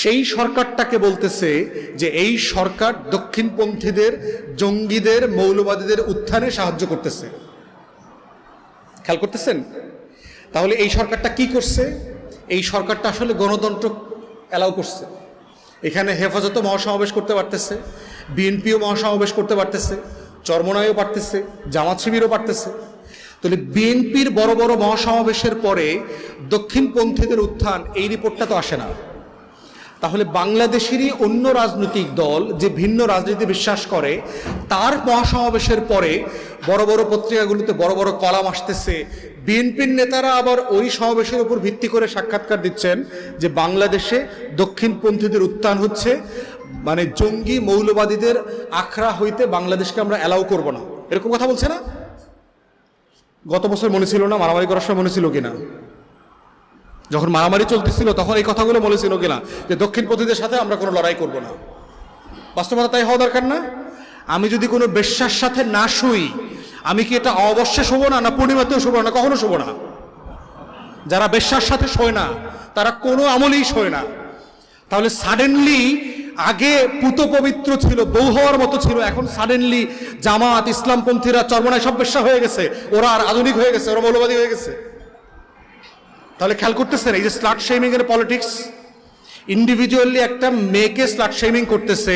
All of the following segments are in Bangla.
সেই সরকারটাকে বলতেছে যে এই সরকার দক্ষিণপন্থীদের, জঙ্গিদের, মৌলবাদীদের উত্থানে সাহায্য করতেছে। খেয়াল করতেছেন? তাহলে এই সরকারটা কি করছে? এই সরকারটা আসলে গণতন্ত্র অ্যালাউ করছে। এখানে হেফাজত মহাসমাবেশ করতে পারতেছে, বিএনপিও মহাসমাবেশ করতে পারতেছে চরমনায়ও পারতেছে, জামাত শিবিরও পারতেছে। তাহলে বিএনপির বড় বড় মহাসমাবেশের পরে দক্ষিণপন্থীদের উত্থান, এই রিপোর্টটা তো আসে না। তাহলে বাংলাদেশেরই অন্য রাজনৈতিক দল যে ভিন্ন রাজনীতি বিশ্বাস করে, তার মহাসমাবেশের পরে বড় বড় পত্রিকাগুলোতে বড় বড় কলাম আসতেছে। বিএনপির নেতারা আবার ওই সমাবেশের উপর ভিত্তি করে সাক্ষাৎকার দিচ্ছেন যে বাংলাদেশে দক্ষিণপন্থীদের উত্থান হচ্ছে মানে জঙ্গি মৌলবাদীদের আখড়া হইতে বাংলাদেশকে আমরা অ্যালাউ করব না। এরকম কথা বলছে না? গত বছর মনে ছিল না, মারামারি করার সময় মনে ছিল কিনা? যখন মারামারি চলতেছিল, তখন এই কথাগুলো বলেছিল কিনা? যে দক্ষিণপন্থীদের সাথে আমরা কোনো লড়াই করব না। বাস্তবতা তাই হওয়া দরকার না? আমি যদি কোনো বেশ্যার সাথে না শুই, আমি কি এটা অবশ্যই শোবো না না পূর্ণিমাতেও শোবো না কখনো শোবো না? যারা বেশ্যার সাথে শোয় না, তারা কোনো আমলেই শোয় না। তাহলে সাডেনলি আগে পুত পবিত্র ছিল, বউ হওয়ার মতো ছিল, এখন সাডেনলি জামাত, ইসলামপন্থীরা, চর্মনায় সব বেশ্যা হয়ে গেছে। ওরা আর আধুনিক হয়ে গেছে, ওরা মৌলবাদী হয়ে গেছে। তাহলে খেয়াল করতেছেন, এই যে স্লাট শেমিং এর পলিটিক্স ইন্ডিভিজুয়ালি একটা মেয়েকে স্লাট শেমিং করতেছে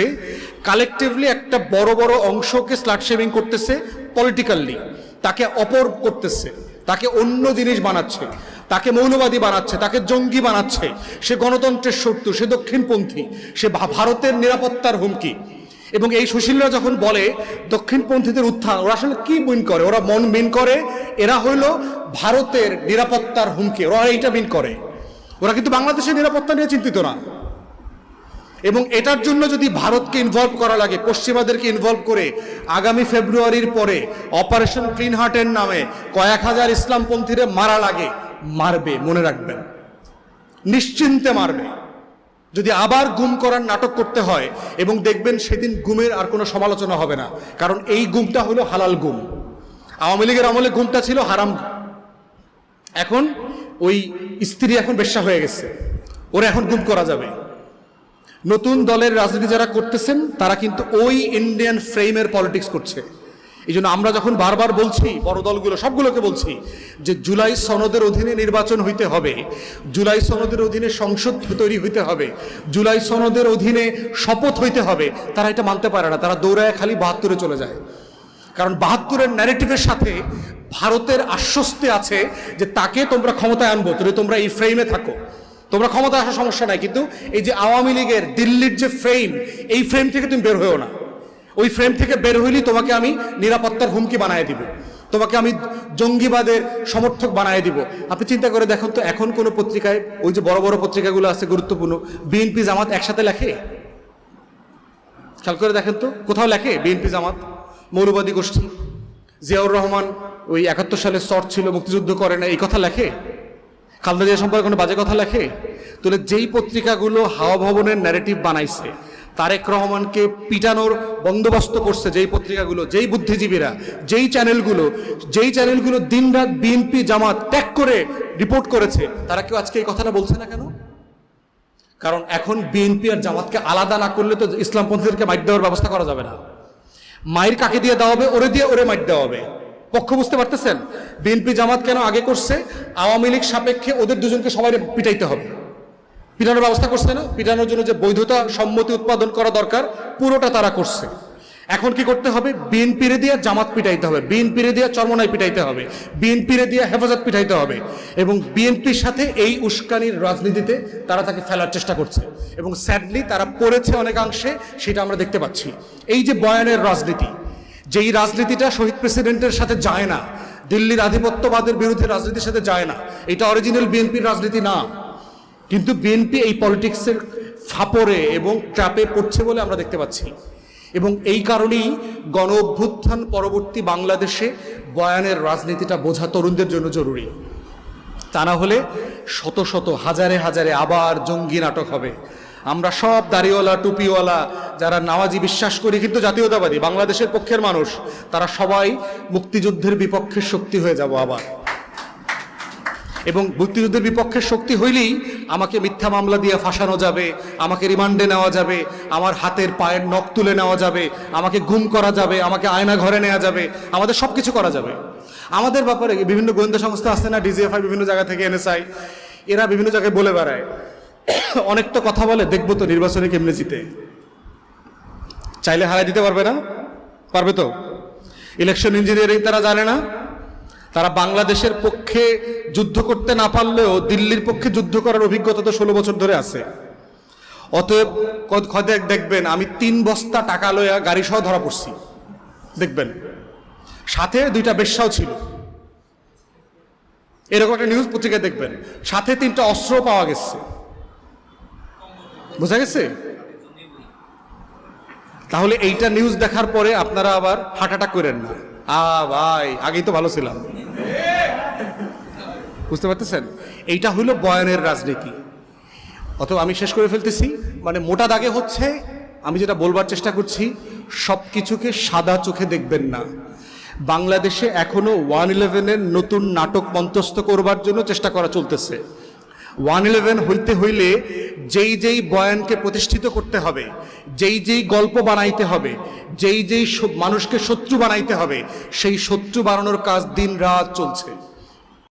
কালেকটিভলি একটা বড় বড় অংশকে স্লাট শেমিং করতেছে পলিটিক্যালি তাকে অপর করতেছে, তাকে অন্য জিনিস বানাচ্ছে, তাকে মৌলবাদী বানাচ্ছে, তাকে জঙ্গি বানাচ্ছে। সে গণতন্ত্রের শত্রু, সে দক্ষিণপন্থী, সে ভারতের নিরাপত্তার হুমকি। এবং এই সুশীলরা যখন বলে দক্ষিণপন্থীদের উত্থান, ওরা আসলে কি মিন করে? ওরা মন মিন করে? এরা হইল ভারতের নিরাপত্তার হুমকি। ওরা এইটা মিন করে। ওরা কিন্তু বাংলাদেশের নিরাপত্তা নিয়ে চিন্তিত না। এবং এটার জন্য যদি ভারতকে ইনভলভ করা লাগে, পশ্চিমাদেরকে ইনভলভ করে, আগামী ফেব্রুয়ারির পরে অপারেশন ক্লিন হার্টের নামে কয়েক হাজার ইসলামপন্থীরে মারা লাগে, মারবে, মনে রাখবেন। নিশ্চিন্তে মারবে। যদি আবার গুম করার নাটক করতে হয় এবং দেখবেন সেদিন গুমের আর কোনো সমালোচনা হবে না, কারণ এই গুমটা হলো হালাল গুম। আওয়ামী লীগের আমলে গুমটা ছিল হারাম এখন ওই স্ত্রী এখন বেশ্যা হয়ে গেছে। ওরা এখন গুম করা যাবে। নতুন দলের রাজনীতি যারা করতেছেন, তারা কিন্তু ওই ইন্ডিয়ান ফ্রেমের পলিটিক্স করছে। এই জন্য আমরা যখন বারবার বলছি, বড় দলগুলো, সবগুলোকে বলছি, যে জুলাই সনদের অধীনে নির্বাচন হইতে হবে, জুলাই সনদের অধীনে সংসদ তৈরি হইতে হবে, জুলাই সনদের অধীনে শপথ হইতে হবে, তারা এটা মানতে পারে না, তারা দৌড়ায় খালি বাহাত্তরে চলে যায়। কারণ বাহাত্তরের ন্যারেটিভের সাথে ভারতের আশ্বস্তি আছে যে তাকে তোমরা ক্ষমতায় আনব তুমি তোমরা এই ফ্রেমে থাকো। তোমরা ক্ষমতা আসার সমস্যা নাই, কিন্তু এই যে আওয়ামী লীগের দিল্লির যে ফ্রেম এই ফ্রেম থেকে তুমি বের হয়েও না। ওই ফ্রেম থেকে বের হইলেই তোমাকে আমি নিরাপত্তার হুমকি বানায় দিব। তোমাকে আমি জঙ্গিবাদের সমর্থক বানায় দিব। আপনি চিন্তা করে দেখুন তো, এখন কোনো পত্রিকায়, ওই যে বড় বড় পত্রিকাগুলো আছে গুরুত্বপূর্ণ বিএনপি জামাত একসাথে লেখে? খেয়াল করে দেখেন তো, কোথাও লেখে বিএনপি জামাত? মৌলবাদী গোষ্ঠী? জিয়াউর রহমান ওই একাত্তর সালে শর্ট ছিল, মুক্তিযুদ্ধ করে না, এই কথা লেখে? খালদা জিয়া সম্পর্কে কোনো বাজে কথা লেখে? তাহলে যেই পত্রিকাগুলো হাওয়া ভবনের ন্যারেটিভ বানাইছে তারেক রহমানকে পিটানোর বন্দোবস্ত করছে যেই পত্রিকাগুলো, যেই বুদ্ধিজীবীরা, যেই চ্যানেলগুলো যেই চ্যানেলগুলো দিনরাত বিএনপি জামাত ত্যাগ করে রিপোর্ট করেছে, তারা কেউ আজকে এই কথাটা বলছে না কেন? কারণ এখন বিএনপি আর জামাতকে আলাদা না করলে তো ইসলামপন্থীদেরকে মাইট দেওয়ার ব্যবস্থা করা যাবে না। মায়ের কাকে দিয়ে দেওয়া হবে? ওরে দিয়ে ওরে মাইট দেওয়া হবে। পক্ষ বুঝতে পারতেছেন? বিএনপি জামাত কেন আগে করছে? আওয়ামী লীগ সাপেক্ষে ওদের দুজনকে সবাই পিটাইতে হবে। পিটানোর ব্যবস্থা করছে না। পিটানোর জন্য যে বৈধতা সম্মতি উৎপাদন করা দরকার, পুরোটা তারা করছে। এখন কি করতে হবে? বিএনপিরে দিয়ে জামাত পিটাইতে হবে। বিএনপিরে দিয়ে চরমনায় পিটাইতে হবে। বিএনপিরে দিয়ে হেফাজত পিটাইতে হবে। এবং বিএনপির সাথে এই উস্কানির রাজনীতিতে তারা তাকে ফেলার চেষ্টা করছে। এবং স্যাডলি তারা পড়েছে অনেকাংশে, সেটা আমরা দেখতে পাচ্ছি। এই যে বয়ানের রাজনীতি, যেই রাজনীতিটা শহীদ প্রেসিডেন্টের সাথে যায় না, দিল্লির আধিপত্যবাদের বিরুদ্ধে রাজনীতির সাথে যায় না, এটা অরিজিনাল বিএনপির রাজনীতি না। কিন্তু বিএনপি এই পলিটিক্সের ফাপরে এবং ট্র্যাপে পড়ছে বলে আমরা দেখতে পাচ্ছি। এবং এই কারণেই গণ অভ্যুত্থান পরবর্তী বাংলাদেশে বয়ানের রাজনীতিটা বোঝা তরুণদের জন্য জরুরি। তা না হলে শত শত, হাজারে হাজারে আবার জঙ্গি নাটক হবে। আমরা সব দাড়িওয়ালা, টুপিওয়ালা, যারা নামাজি বিশ্বাস করি, কিন্তু জাতীয়তাবাদী, বাংলাদেশের পক্ষের মানুষ, তারা সবাই মুক্তিযুদ্ধের বিপক্ষের শক্তি হয়ে যাব আবার। এবং মুক্তিযুদ্ধের বিপক্ষে শক্তি হইলেই আমাকে মিথ্যা মামলা দিয়ে ফাঁসানো যাবে, আমাকে রিমান্ডে নেওয়া যাবে, আমার হাতের পায়ের নখ তুলে নেওয়া যাবে, আমাকে গুম করা যাবে, আমাকে আয়না ঘরে নেওয়া যাবে, আমাদের সব কিছু করা যাবে। আমাদের ব্যাপারে বিভিন্ন গোয়েন্দা সংস্থা আছে না, ডিজিএফআই বিভিন্ন জায়গা থেকে এনএসআই, এরা বিভিন্ন জায়গায় বলে বেড়ায়। অনেক তো কথা বলে, দেখব তো নির্বাচনে কেমনে জিতে। চাইলে হারাই দিতে পারবে না? পারবে তো? ইলেকশন ইঞ্জিনিয়ারিং তারা জানে না? তারা বাংলাদেশের পক্ষে যুদ্ধ করতে না পারলেও দিল্লির পক্ষে যুদ্ধ করার অভিজ্ঞতা তো ষোলো বছর ধরে আছে। অতএব খদেক দেখবেন, আমি তিন বস্তা টাকা লইয়া গাড়ি সহ ধরা পড়ছি। দেখবেন। সাথে দুইটা বেশ্যাও ছিল। এরকম একটা নিউজ পত্রিকায় দেখবেন। সাথে তিনটা অস্ত্র পাওয়া গেছে। বোঝা গেছে? তাহলে এইটা নিউজ দেখার পরে আপনারা আবার হার্ট করেন না। আ, ভাই, আগেই তো ভালো ছিলাম। বুঝতে পারতেছেন? এইটা হইল বয়ানের রাজনীতি। অথবা আমি শেষ করে ফেলতেছি মানে মোটা দাগে হচ্ছে, আমি যেটা বলবার চেষ্টা করছি সব কিছুকে সাদা চোখে দেখবেন না। বাংলাদেশে এখনও ওয়ান ইলেভেনের নতুন নাটক মন্তস্থ করবার জন্য চেষ্টা করা চলতেছে। ওয়ান ইলেভেন হইতে হইলে যেই যেই বয়ানকে প্রতিষ্ঠিত করতে হবে, যেই যেই গল্প বানাইতে হবে, যেই যেই মানুষকে শত্রু বানাইতে হবে, সেই শত্রু বানানোর কাজ দিন রাত চলছে।